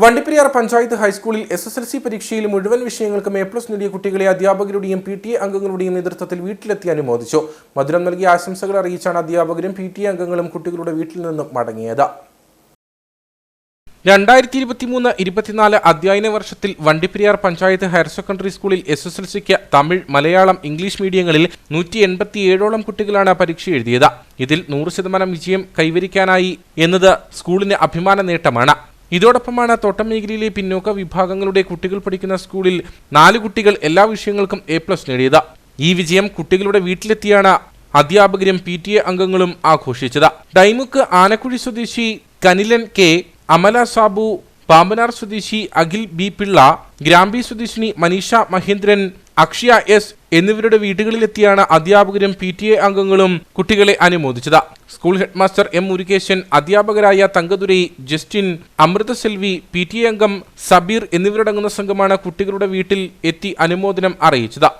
വണ്ടിപ്പെരിയാർ പഞ്ചായത്ത് ഹൈസ്കൂളിൽ S S L C പരീക്ഷയിൽ മുഴുവൻ വിഷയങ്ങൾക്കും എ പ്ലസ് നേടിയ കുട്ടികളെ അധ്യാപകരുടെയും പി ടി എ അംഗങ്ങളുടെയും നേതൃത്വത്തിൽ വീട്ടിലെത്തി അനുമോദിച്ചു. മധുരം നൽകിയ ആശംസകൾ അറിയിച്ചാണ് അധ്യാപകരും പി ടി എ അംഗങ്ങളും കുട്ടികളുടെ വീട്ടിൽ നിന്നും മടങ്ങിയത്. രണ്ടായിരത്തി ഇരുപത്തിമൂന്ന് ഇരുപത്തിനാല് അധ്യയന വർഷത്തിൽ വണ്ടിപ്പെരിയാർ പഞ്ചായത്ത് ഹയർ സെക്കൻഡറി സ്കൂളിൽ എസ് എസ് എൽ സിക്ക് തമിഴ് മലയാളം ഇംഗ്ലീഷ് മീഡിയങ്ങളിൽ നൂറ്റി എൺപത്തിയേഴോളം കുട്ടികളാണ് പരീക്ഷ എഴുതിയത്. ഇതിൽ നൂറ് ശതമാനം വിജയം കൈവരിക്കാനായി എന്നത് സ്കൂളിന് അഭിമാന നേട്ടമാണ് ഇതോടൊപ്പമാണ് തോട്ടം മേഖലയിലെ പിന്നോക്ക വിഭാഗങ്ങളുടെ കുട്ടികൾ പഠിക്കുന്ന സ്കൂളിൽ നാല് കുട്ടികൾ എല്ലാ വിഷയങ്ങൾക്കും എ പ്ലസ് നേടിയത്. ഈ വിജയം കുട്ടികളുടെ വീട്ടിലെത്തിയാണ് അധ്യാപകരും പി ടി എ അംഗങ്ങളും ആഘോഷിച്ചത്. ഡൈമുക്ക് ആനക്കുഴി സ്വദേശി കനിലൻ കെ അമല സാബു പാമ്പനാർ സ്വദേശി അഖിൽ ബി പിള്ള ഗ്രാമ്പി സ്വദേശിനി മനീഷ മഹേന്ദ്രൻ അക്ഷയ എസ് എന്നിവരുടെ വീടുകളിലെത്തിയാണ് അധ്യാപകരും പി ടി എ അംഗങ്ങളും കുട്ടികളെ അനുമോദിച്ചത്. സ്കൂൾ ഹെഡ്മാസ്റ്റർ എം മുരുകേശൻ അധ്യാപകരായ Thangadurai Justin Amruthaselvi P T അംഗം സബീർ എന്നിവരടങ്ങുന്ന സംഘമാണ് കുട്ടികളുടെ വീട്ടിൽ എത്തി അനുമോദനം അറിയിച്ചത്.